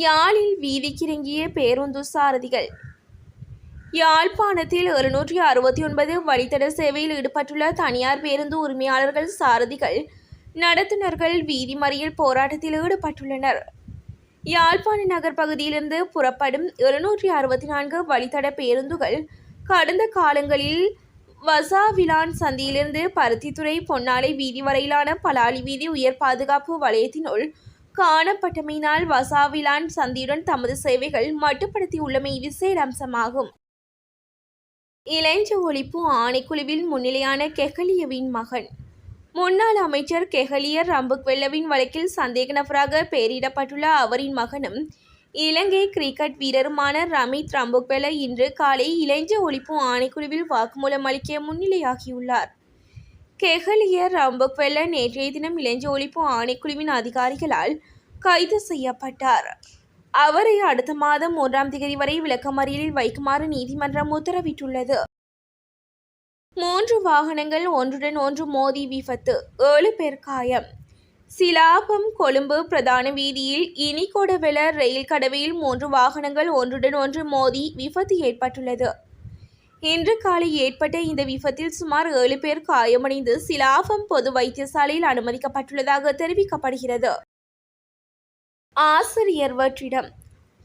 யாழில் வீதிக்கிறங்கிய பேருந்து சாரதிகள். யாழ்ப்பாணத்தில் இருநூற்றி அறுபத்தி ஒன்பது வழித்தட சேவையில் ஈடுபட்டுள்ள தனியார் பேருந்து உரிமையாளர்கள் சாரதிகள் நடத்துனர்கள் வீதி மறியல் போராட்டத்தில் ஈடுபட்டுள்ளனர். யாழ்ப்பாண நகர் பகுதியிலிருந்து புறப்படும் இருநூற்றி அறுபத்தி நான்கு வழித்தட பேருந்துகள் கடந்த காலங்களில் வசாவிலான் சந்தியிலிருந்து பருத்தித்துறை பொன்னாலை வீதி வரையிலான பலாலி வீதி உயர் பாதுகாப்பு வலயத்தினுள் காணப்பட்டமையினால் வசாவிலான் சந்தியுடன் தமது சேவைகள் மட்டுப்படுத்தியுள்ளமை விசேட அம்சமாகும் இளைஞ ஒழிப்பு ஆணைக்குழுவில் முன்னிலையான கெஹலியவின் மகன். முன்னாள் அமைச்சர் கெஹலியர் ரம்புக்வெல்லவின் வழக்கில் சந்தேக நபராக பெயரிடப்பட்டுள்ள அவரின் மகனும் இலங்கை கிரிக்கெட் வீரருமான ரமித் ரம்புக்வெல இன்று காலை இளைஞ ஒழிப்பு ஆணைக்குழுவில் வாக்குமூலம் அளிக்க முன்னிலையாகியுள்ளார். கெஹலியர் ரம்புக்வெல்ல நேற்றைய தினம் இளைஞ ஒழிப்பு ஆணைக்குழுவின் அதிகாரிகளால் கைது செய்யப்பட்டார். அவரை அடுத்த மாதம் மூன்றாம் தேதி வரை விளக்கமறியலில் வைக்குமாறு நீதிமன்றம் உத்தரவிட்டுள்ளது. மூன்று வாகனங்கள் ஒன்றுடன் ஒன்று மோதி விபத்து ஏழு பேர் காயம். சிலாபம் கொழும்பு பிரதான வீதியில் இனிகொடவெல ரயில் கடவையில் மூன்று வாகனங்கள் ஒன்றுடன் ஒன்று மோதி விபத்து ஏற்பட்டுள்ளது. இன்று காலை ஏற்பட்ட இந்த விபத்தில் சுமார் ஏழு பேர் காயமடைந்து சிலாபம் பொது வைத்தியசாலையில் அனுமதிக்கப்பட்டுள்ளதாக தெரிவிக்கப்படுகிறது. ஆசிரியர் வெற்றிடம்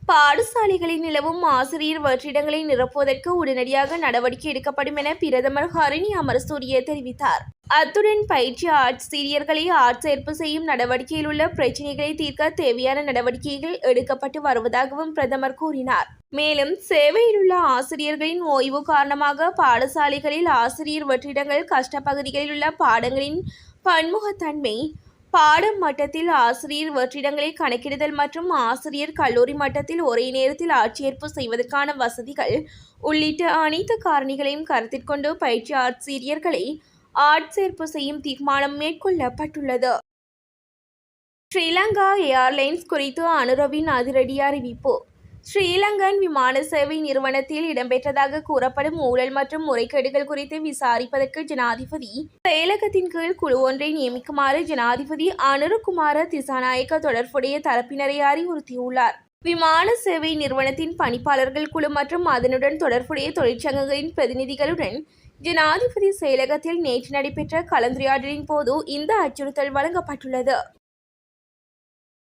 பாடசாலைகளில் நிலவும் ஆசிரியர் வெற்றிடங்களை நிரப்புவதற்கு உடனடியாக நடவடிக்கை எடுக்கப்படும் என பிரதமர் ஹரிணி அமரசூரிய தெரிவித்தார். அத்துடன் பயிற்சி ஆட்சியர்களை ஆட்சேர்ப்பு செய்யும் நடவடிக்கையில் உள்ள பிரச்சினைகளை தீர்க்க தேவையான நடவடிக்கைகள் எடுக்கப்பட்டு வருவதாகவும் பிரதமர் கூறினார். மேலும் சேவையில் உள்ள ஆசிரியர்களின் ஓய்வு காரணமாக பாடசாலைகளில் ஆசிரியர் வெற்றிடங்கள் கஷ்டப்பகுதிகளில் உள்ள பாடங்களின் பன்முகத்தன்மை பாடம் மட்டத்தில் ஆசிரியர் வெற்றிடங்களை கணக்கிடுதல் மற்றும் ஆசிரியர் கல்லூரி மட்டத்தில் ஒரே நேரத்தில் ஆட்சேர்ப்பு செய்வதற்கான வசதிகள் உள்ளிட்ட அனைத்து காரணிகளையும் கருத்தில் கொண்டு பயிற்சி ஆசிரியர்களை ஆட்சேர்ப்பு செய்யும் தீர்மானம் மேற்கொள்ளப்பட்டுள்ளது. ஸ்ரீலங்கா ஏர்லைன்ஸ் குறித்து அனுரவின் அதிரடி அறிவிப்பு. ஸ்ரீலங்கன் விமான சேவை நிறுவனத்தில் இடம்பெற்றதாக கூறப்படும் ஊழல் மற்றும் முறைகேடுகள் குறித்து விசாரிப்பதற்கு ஜனாதிபதி செயலகத்தின் கீழ் குழு ஒன்றை நியமிக்குமாறு ஜனாதிபதி அனுருகுமார திசாநாயக்க தொடர்புடைய தரப்பினரை அறிவுறுத்தியுள்ளார். விமான சேவை நிறுவனத்தின் பணிப்பாளர்கள் குழு மற்றும் அதனுடன் தொடர்புடைய தொழிற்சங்கங்களின் பிரதிநிதிகளுடன் ஜனாதிபதி செயலகத்தில் நேற்று நடைபெற்ற கலந்துரையாடலின் போது இந்த அச்சுறுத்தல் வழங்கப்பட்டுள்ளது.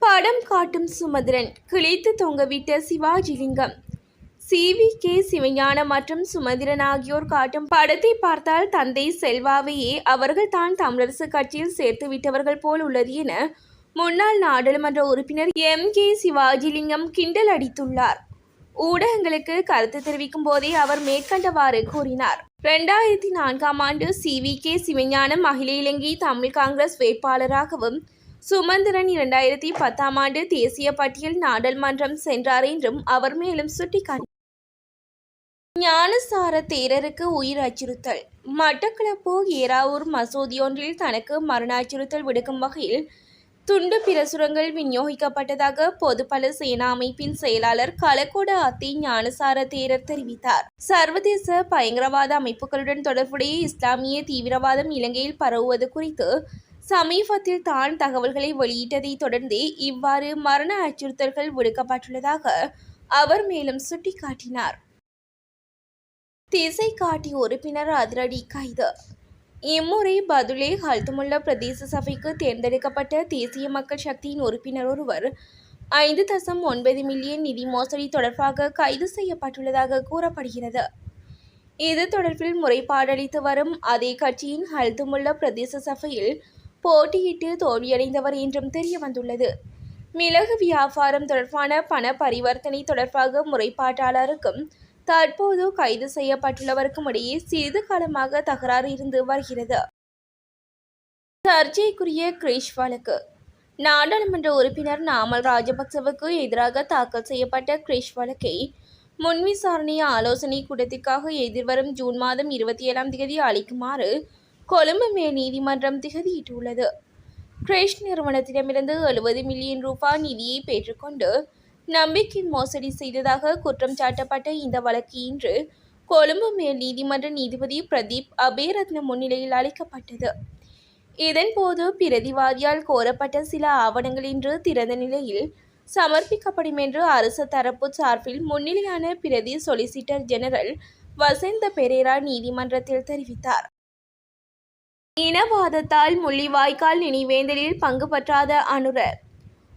படம் காட்டும் சுமந்திரன் கிழித்து தொங்கவிட்ட Sivajilingam. C. V. K. Sivagnanam மற்றும் சுமந்திரன் ஆகியோர் காட்டும் படத்தை பார்த்தால் தந்தை செல்வாவையே அவர்கள் தான் தமிழரசு கட்சியில் சேர்த்து விட்டவர்கள் போல் உள்ளது என முன்னாள் நாடாளுமன்ற உறுப்பினர் எம். கே. சிவாஜிலிங்கம் கிண்டல் அடித்துள்ளார். ஊடகங்களுக்கு கருத்து தெரிவிக்கும் போதே அவர் மேற்கண்டவாறு கூறினார். இரண்டாயிரத்தி நான்காம் ஆண்டு சி. வி. கே. சிவஞானம் அகில இலங்கை தமிழ் காங்கிரஸ் வேட்பாளராகவும் சுமந்திரன் இரண்டாயிரத்தி பத்தாம் ஆண்டு தேசிய பட்டியல் நாடாளுமன்றம் சென்றார் என்றும் அவர் மேலும் சுட்டிக்காட்டி ஞானசார தேரருக்கு உயிர் அச்சுறுத்தல். மட்டக்களப்பு ஏராவூர் மசூதியொன்றில் தனக்கு மரண அச்சுறுத்தல் விடுக்கும் வகையில் துண்டு பிரசுரங்கள் விநியோகிக்கப்பட்டதாக பொதுபல சேனா அமைப்பின் செயலாளர் கலக்கோட அத்தி ஞானசார தேரர் தெரிவித்தார். சர்வதேச பயங்கரவாத அமைப்புகளுடன் தொடர்புடைய இஸ்லாமிய தீவிரவாதம் இலங்கையில் பரவுவது குறித்து சமீபத்தில் தான் தகவல்களை வெளியிட்டதை தொடர்ந்தே இவ்வாறு மரண அச்சுறுத்தல்கள் விடுக்கப்பட்டுள்ளதாக அவர் மேலும் சுட்டிக்காட்டினார். திசை காட்டி உறுப்பினர் அதிரடி கைது. இம்முறை பதுலே ஹல்துமுல்ல பிரதேச சபைக்கு தேர்ந்தெடுக்கப்பட்ட தேசிய மக்கள் சக்தியின் உறுப்பினர் ஒருவர். ஐந்து தசம் ஒன்பது மில்லியன் நிதி மோசடி தொடர்பாக கைது செய்யப்பட்டுள்ளதாக கூறப்படுகிறது. இது தொடர்பில் முறைப்பாடளித்து வரும் அதே கட்சியின் ஹல்துமுல்லா பிரதேச சபையில் போட்டியிட்டு தோல்வியடைந்தவர் என்றும் தெரிய வந்துள்ளது மிளகு வியாபாரம் தொடர்பான பண பரிவர்த்தனை தொடர்பாக முறைப்பாட்டாளருக்கும் தற்போது கைது செய்யப்பட்டுள்ளவருக்கும் இடையே சிறிது காலமாக தகராறு இருந்து வருகிறது. சர்ச்சைக்குரிய கிரீஷ் வழக்கு நாடாளுமன்ற உறுப்பினர் நாமல் ராஜபக்சவுக்கு எதிராக தாக்கல் செய்யப்பட்ட கிரீஷ் வழக்கை முன் விசாரணை ஆலோசனை கூட்டத்திற்காக எதிர்வரும் ஜூன் மாதம் இருபத்தி ஏழாம் தேதி அளிக்குமாறு கொழும்பு மேல் நீதிமன்றம் திகதியிட்டுள்ளது. கிரேஷ் நிறுவனத்திடமிருந்து எழுபது மில்லியன் ரூபாய் நிதியை பெற்றுக்கொண்டு நம்பிக்கை மோசடி செய்ததாக குற்றம் சாட்டப்பட்ட இந்த வழக்கு இன்று கொழும்பு மேல் நீதிமன்ற நீதிபதி பிரதீப் அபேரத்ன முன்னிலையில் அளிக்கப்பட்டது. இதன்போது பிரதிவாதியால் கோரப்பட்ட சில ஆவணங்கள் இன்று திறந்த நிலையில் சமர்ப்பிக்கப்படும் என்று அரசு தரப்பு சார்பில் முன்னிலையான பிரதி சொலிசிட்டர் ஜெனரல் வசந்த பெரேரா நீதிமன்றத்தில் தெரிவித்தார். இனவாதத்தால் முள்ளிவாய்க்கால் நினைவேந்தலில் பங்கு பற்றாத அனுர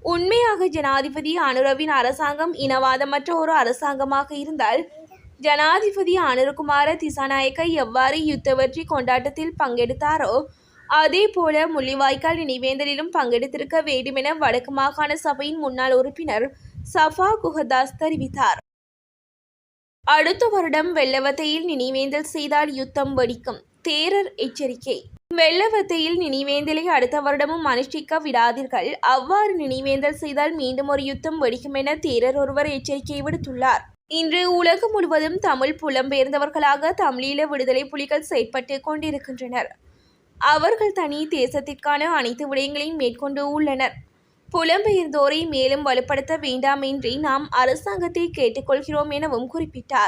உண்மையாக ஜனாதிபதி அனுரவின் அரசாங்கம் இனவாதமற்ற ஒரு அரசாங்கமாக இருந்தால் ஜனாதிபதி அனுரகுமார திசாநாயக்க எவ்வாறு யுத்த வெற்றி கொண்டாட்டத்தில் பங்கெடுத்தாரோ அதே போல முள்ளிவாய்க்கால் நினைவேந்தலிலும் பங்கெடுத்திருக்க வேண்டுமென வடக்கு மாகாண சபையின் முன்னாள் உறுப்பினர் சஃபா குஹதாஸ் தெரிவித்தார். அடுத்த வருடம் வெள்ளவத்தையில் நினைவேந்தல் செய்தால் யுத்தம் வெடிக்கும் தேரர் எச்சரிக்கை. வெள்ளவத்தையில் நினைவேந்தலை அடுத்த வருடமும் அனுஷ்டிக்க விடாதீர்கள். அவ்வாறு நினைவேந்தல் செய்தால் மீண்டும் ஒரு யுத்தம் வெடிக்கும் என தேரர் ஒருவர் எச்சரிக்கை விடுத்துள்ளார். இன்று உலகம் முழுவதும் தமிழ் புலம்பெயர்ந்தவர்களாக தமிழீழ விடுதலை புலிகள் செயற்பட்டு கொண்டிருக்கின்றனர். அவர்கள் தனி தேசத்திற்கான அனைத்து விடயங்களையும் மேற்கொண்டு உள்ளனர். புலம்பெயர்ந்தோரை மேலும் வலுப்படுத்த வேண்டாம் நாம் அரசாங்கத்தை கேட்டுக்கொள்கிறோம் எனவும் குறிப்பிட்டார்.